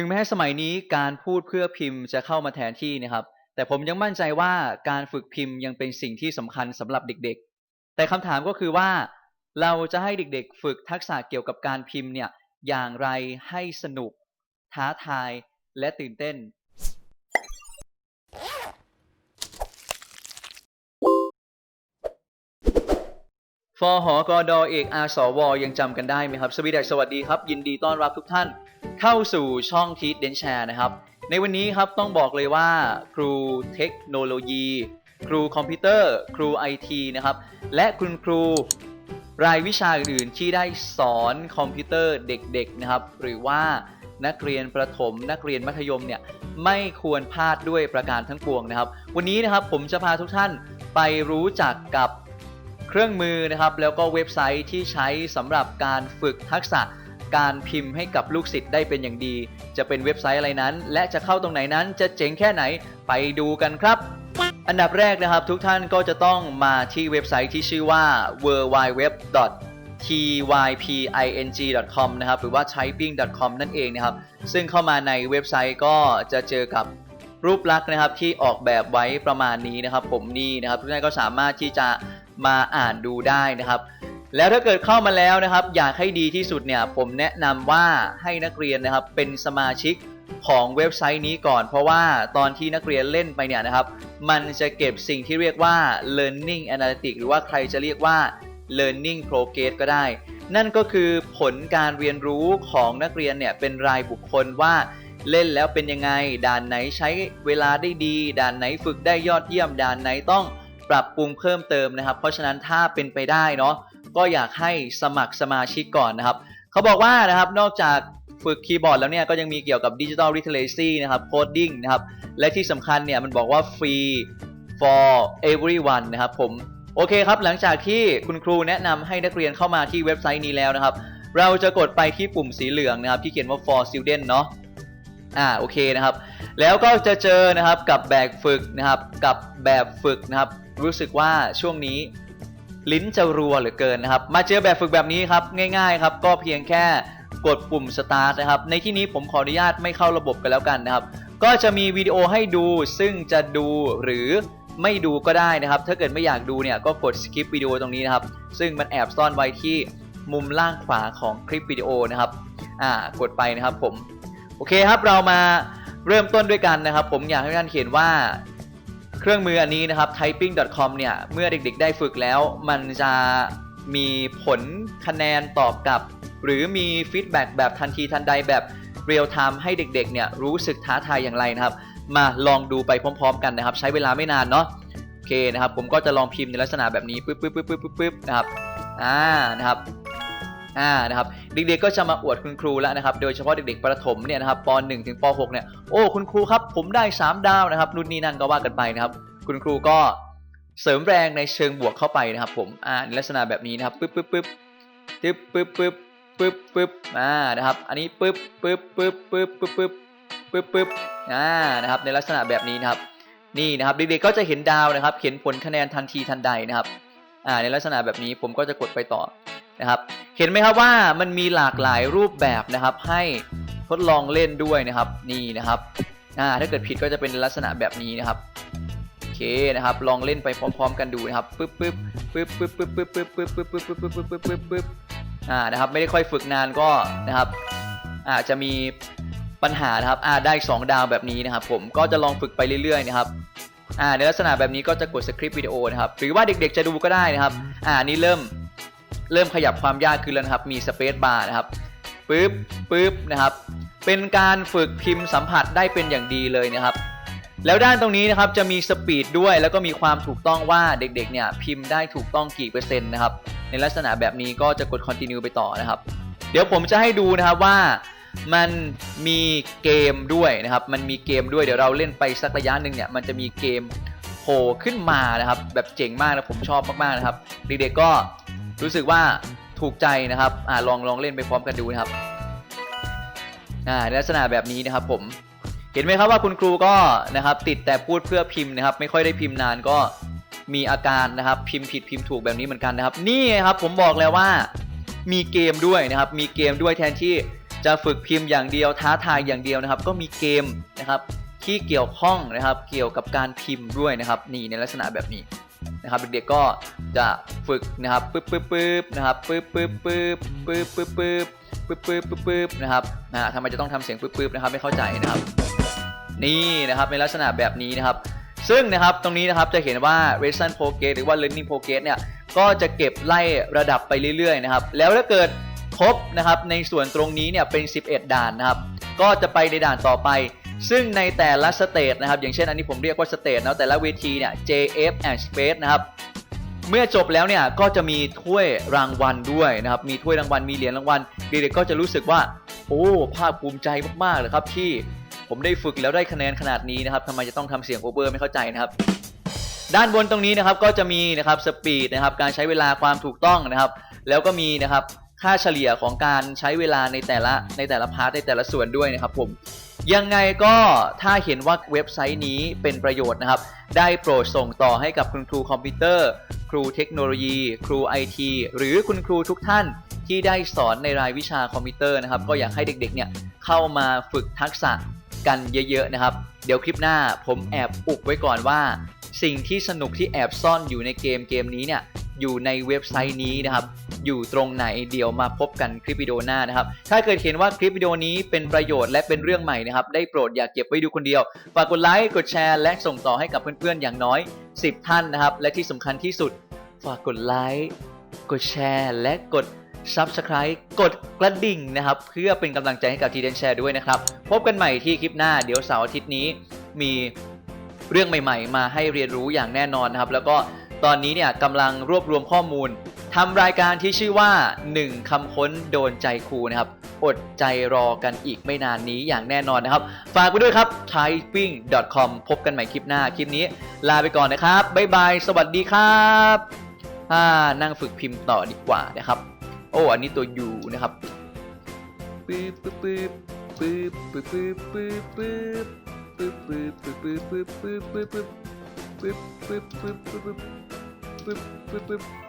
ถึงแม้สมัยนี้การพูดเพื่อพิมพ์จะเข้ามาแทนที่นะครับ แต่ผมยังมั่นใจว่าการฝึกพิมพ์ยังเป็นสิ่งที่สำคัญสำหรับเด็กๆ แต่คำถามก็คือว่า เราจะให้เด็กๆ ฝึกทักษะเกี่ยวกับการพิมพ์เนี่ยอย่างไรให้สนุก ท้าทายและตื่นเต้น ฟอหอกอดอเอกอาสวยังจำกันได้ไหมครับ สวีดัสสวัสดีครับ ยินดีต้อนรับทุกท่าน เข้าสู่ช่องที d เดนแชร์นะครับ ในวันนี้ครับต้องบอกเลยว่า ครูเทคโนโลยี ครูคอมพิวเตอร์ ครูไอทีนะครับ และคุณครูรายวิชาอื่นๆ ที่ได้สอนคอมพิวเตอร์เด็กๆนะครับ หรือว่านักเรียนประถม นักเรียนมัธยมเนี่ยไม่ควรพลาดด้วยประการทั้งปวงนะครับ วันนี้นะครับผมจะพาทุกท่านไปรู้จักกับ เครื่องมือนะครับแล้วก็เว็บไซต์ที่ใช้สำหรับการฝึกทักษะการพิมพ์ให้กับลูกศิษย์ได้เป็นอย่างดี จะเป็นเว็บไซต์อะไรนั้น และจะเข้าตรงไหนนั้นจะเจ๋งแค่ไหนไปดูกันครับ อันดับแรกนะครับทุกท่านก็จะต้องมาที่เว็บไซต์ที่ชื่อว่า w w w typing.com นะครับหรือว่า typing.com นั่นเองนะครับ ซึ่งเข้ามาในเว็บไซต์ก็จะเจอกับรูปลักษณ์นะครับที่ออกแบบไว้ประมาณนี้นะครับ ผมนี่นะครับทุกท่านก็สามารถที่จะ มาอ่านดูได้นะครับ แล้วถ้าเกิดเข้ามาแล้วนะครับ อยากให้ดีที่สุดเนี่ยผมแนะนำว่าให้นักเรียนนะครับเป็นสมาชิกของเว็บไซต์นี้ก่อน เพราะว่าตอนที่นักเรียนเล่นไปเนี่ยนะครับ มันจะเก็บสิ่งที่เรียกว่า learning analytics หรือว่าใครจะเรียกว่า learning progress ก็ได้ นั่นก็คือผลการเรียนรู้ของนักเรียนเนี่ยเป็นรายบุคคลว่าเล่นแล้วเป็นยังไง ด่านไหนใช้เวลาได้ดี ด่านไหนฝึกได้ยอดเยี่ยม ด่านไหนต้อง ปรับปรุงเพิ่มเติมนะครับ เพราะฉะนั้นถ้าเป็นไปได้เนาะก็อยากให้สมัครสมาชิกก่อนนะครับ เขาบอกว่านะครับนอกจากฝึกคีย์บอร์ดแล้วเนี่ยก็ยังมีเกี่ยวกับดิจิทัล l ิ t เ r ซีนะครับโคดดิ้งนะครับ และที่สำคัญเนี่ยมันบอกว่าฟรี for everyone นะครับผม โอเคครับ หลังจากที่คุณครูแนะนำให้นักเรียนเข้ามาที่เว็บไซต์นี้แล้วนะครับ เราจะกดไปที่ปุ่มสีเหลืองนะครับ ที่เขียนว่า for student เนาะ อ่าโอเคนะครับ แล้วก็จะเจอนะครับกับแบบฝึกนะครับกับแบบฝึกนะครับ รู้สึกว่าช่วงนี้ลิ้นจะรัวเหลือเกินนะครับ มาเจอแบบฝึกแบบนี้ครับง่าย ๆ ครับ ก็เพียงแค่กดปุ่ม start นะครับ ในที่นี้ผมขออนุญาตไม่เข้าระบบกันแล้วกันนะครับ ก็จะมีวิดีโอให้ดูซึ่งจะดูหรือไม่ดูก็ได้นะครับ ถ้าเกิดไม่อยากดูเนี่ยก็กด skip วิดีโอตรงนี้นะครับ ซึ่งมันแอบซ่อนไว้ที่มุมล่างขวาของคลิปวิดีโอนะครับ อ่ากดไปนะครับผม โอเคครับเรามาเริ่มต้นด้วยกันนะครับ ผมอยากให้ท่านเห็นว่าเครื่องมืออันนี้นะครับ typing.com เนี่ย เมื่อเด็กๆ ได้ฝึกแล้ว มันจะมีผลคะแนนตอบกลับ หรือมีฟีดแบ็กแบบทันทีทันใดแบบเรียลไทม์ให้เด็กๆ เนี่ยรู้สึกท้าทายอย่างไรนะครับ มาลองดูไปพร้อม ๆ กันนะครับ ใช้เวลาไม่นานเนาะโอเคนะครับ ผมก็จะลองพิมพ์ในลักษณะแบบนี้ปึ๊บปึ๊บปึ๊บปึ๊บปึ๊บนะครับอ่านะครับ อ่านะครับเด็กๆก็จะมาอวดคุณครูแล้วนะครับโดยเฉพาะเด็กๆประถมเนี่ยนะครับป .1 ถึงป .6 เนี่ยโอ้คุณครูครับผมได้ 3 ดาวนะครับนู่นนี่นั่นก็ว่ากันไปนะครับคุณครูก็เสริมแรงในเชิงบวกเข้าไปนะครับผมอ่าในลักษณะแบบนี้นะครับปึ๊บปึ๊บปึ๊บปึ๊บปึ๊บปึ๊บปึ๊บปึ๊บอ่านะครับอันนี้ปึ๊บปึ๊บปึ๊บปึ๊บปึ๊บปึ๊บปึ๊บปึ๊บอ่านะครับในลักษณะแบบนี้นะครับนี่นะครับเด็กๆก็จะเห็นดาวนะครับเห็นผลคะแนนทันทีทันใดนะครับอ่าในลักษณะแบบนี้ผมก็จะกดไปต่อ นะครับเห็นไหมครับว่ามันมีหลากหลายรูปแบบนะครับ ให้ทดลองเล่นด้วยนะครับนี่นะครับอ่าถ้าเกิดผิดก็จะเป็นลักษณะแบบนี้นะครับโอเคนะครับ ลองเล่นไปพร้อม ๆ กันดูนะครับปึ๊บปึ๊บปึ๊บปึ๊บปึ๊บปึ๊บปึ๊บปึ๊บปึ๊บปึ๊บปึ๊บปึ๊บปึ๊บปึ๊บปึ๊บปึ๊บอ่านะครับ ไม่ได้ค่อยฝึกนานก็นะครับอาจจะมีปัญหานะครับอ่าได้ 2 ดาวแบบนี้นะครับ ผมก็จะลองฝึกไปเรื่อยๆนะครับอ่าในลักษณะแบบนี้ก็จะกดสคริปต์วิดีโอนะครับหรือว่าเด็กๆจะดูก็ได้นะครับอ่านี่เริ่ม เริ่มขยับความยากขึ้นแล้วนะครับ มีสเปซบาร์นะครับปึ๊บปึ๊บนะครับ เป็นการฝึกพิมพ์สัมผัสได้เป็นอย่างดีเลยนะครับ แล้วด้านตรงนี้นะครับจะมีสปีดด้วยแล้วก็มีความถูกต้องว่าเด็กๆเนี่ยพิมพ์ได้ถูกต้องกี่เปอร์เซ็นต์นะครับ ในลักษณะแบบนี้ก็จะกด continue ไปต่อนะครับ เดี๋ยวผมจะให้ดูนะครับว่ามันมีเกมด้วยนะครับ มันมีเกมด้วยเดี๋ยวเราเล่นไปสักระยะหนึ่งเนี่ยมันจะมีเกมโผล่ขึ้นมานะครับ แบบเจ๋งมากนะผมชอบมากๆนะครับ เด็กๆก็ รู้สึกว่าถูกใจนะครับอ่าลองลองเล่นไปพร้อมกันดูนะครับอ่าลักษณะแบบนี้นะครับผมเห็นไหมครับว่าคุณครูก็นะครับติดแต่พูดเพื่อพิมพ์นะครับ ไม่ค่อยได้พิมพ์นานก็มีอาการนะครับพิมพ์ผิดพิมพ์ถูกแบบนี้เหมือนกันนะครับ นี่ครับผมบอกแล้วว่ามีเกมด้วยนะครับ มีเกมด้วยแทนที่จะฝึกพิมพ์อย่างเดียวท้าทายอย่างเดียวนะครับ ก็มีเกมนะครับที่เกี่ยวข้องนะครับ เกี่ยวกับการพิมพ์ด้วยนะครับ นี่ในลักษณะแบบนี้ นะครับเด็กๆก็จะฝึกนะครับปึ๊บปึ๊บปึ๊บนะครับปึ๊บปึ๊บปึ๊บปึ๊บปึ๊บปึ๊บปึ๊บปึ๊บปึ๊บปึ๊บนะครับนะทำไมจะต้องทำเสียงปึ๊บปึ๊บนะครับไม่เข้าใจนะครับ นี่นะครับในลักษณะแบบนี้นะครับ ซึ่งนะครับตรงนี้นะครับจะเห็นว่า Lesson Progress หรือว่า Learning Progress เนี่ยก็จะเก็บไล่ระดับไปเรื่อยๆนะครับ แล้วถ้าเกิดครบนะครับในส่วนตรงนี้เนี่ยเป็น 11 ด่านนะครับ ก็จะไปในด่านต่อไป ซึ่งในแต่ละสเตจนะครับ อย่างเช่นอันนี้ผมเรียกว่าสเตจนะแต่ละเวทีเนี่ย JF and Space นะครับเมื่อจบแล้วเนี่ยก็จะมีถ้วยรางวัลด้วยนะครับ มีถ้วยรางวัลมีเหรียญรางวัลเด็กๆก็จะรู้สึกว่า โอ้ภาคภูมิใจมากๆเลยครับที่ผมได้ฝึกแล้วได้คะแนนขนาดนี้นะครับทำไมจะต้องทำเสียงโอเวอร์ไม่เข้าใจนะครับ ด้านบนตรงนี้นะครับก็จะมีนะครับสปีดนะครับการใช้เวลาความถูกต้องนะครับ แล้วก็มีนะครับค่าเฉลี่ยของการใช้เวลาในแต่ละในแต่ละพาร์ทในแต่ละส่วนด้วยนะครับผม ยังไงก็ถ้าเห็นว่าเว็บไซต์นี้เป็นประโยชน์นะครับ ได้โปรดส่งต่อให้กับคุณครูคอมพิวเตอร์ ครูเทคโนโลยี ครูไอทีหรือคุณครูทุกท่านที่ได้สอนในรายวิชาคอมพิวเตอร์นะครับ ก็อยากให้เด็กๆเนี่ยเข้ามาฝึกทักษะกันเยอะๆนะครับ เดี๋ยวคลิปหน้าผมแอบอุบไว้ก่อนว่า สิ่งที่สนุกที่แอบซ่อนอยู่ในเกมเกมนี้เนี่ย อยู่ในเว็บไซต์นี้นะครับ อยู่ตรงไหนเดี๋ยวมาพบกันคลิปวิดีโอหน้านะครับ ถ้าเกิดเห็นว่าคลิปวิดีโอนี้เป็นประโยชน์และเป็นเรื่องใหม่นะครับ ได้โปรดอย่าเก็บไว้ดูคนเดียว ฝากกดไลค์ กดแชร์ และส่งต่อให้กับเพื่อนๆอย่างน้อย 10 ท่านนะครับ และที่สำคัญที่สุด ฝากกดไลค์ กดแชร์ และกด Subscribe กดกระดิ่งนะครับ เพื่อเป็นกำลังใจให้กับทีเดนแชร์ด้วยนะครับ พบกันใหม่ที่คลิปหน้าเดี๋ยวเสาร์อาทิตย์นี้มีเรื่องใหม่ ๆ มาให้เรียนรู้อย่างแน่นอนนะครับ แล้วก็ ตอนนี้เนี่ยกำลังรวบรวมข้อมูลทำรายการที่ชื่อว่า 1คำค้นโดนใจครูนะครับ อดใจรอกันอีกไม่นานนี้อย่างแน่นอนนะครับ ฝากไปด้วยครับ typing.com พบกันใหม่คลิปหน้า คลิปนี้ ลาไปก่อนนะครับ บ๊ายบาย สวัสดีครับอ่านั่งฝึกพิมพ์ต่อดีกว่านะครับ โอ้ อันนี้ตัว U นะครับปึ๊บปึ๊บปึ๊บปึ๊บปึ๊บปึ๊บปึ๊บปึ๊บปึ๊บปึ๊บปึ๊บปึ๊บปึ๊บปึ๊บปึ๊บปึ๊บปึ๊บปึ๊บ pup, pup, pup,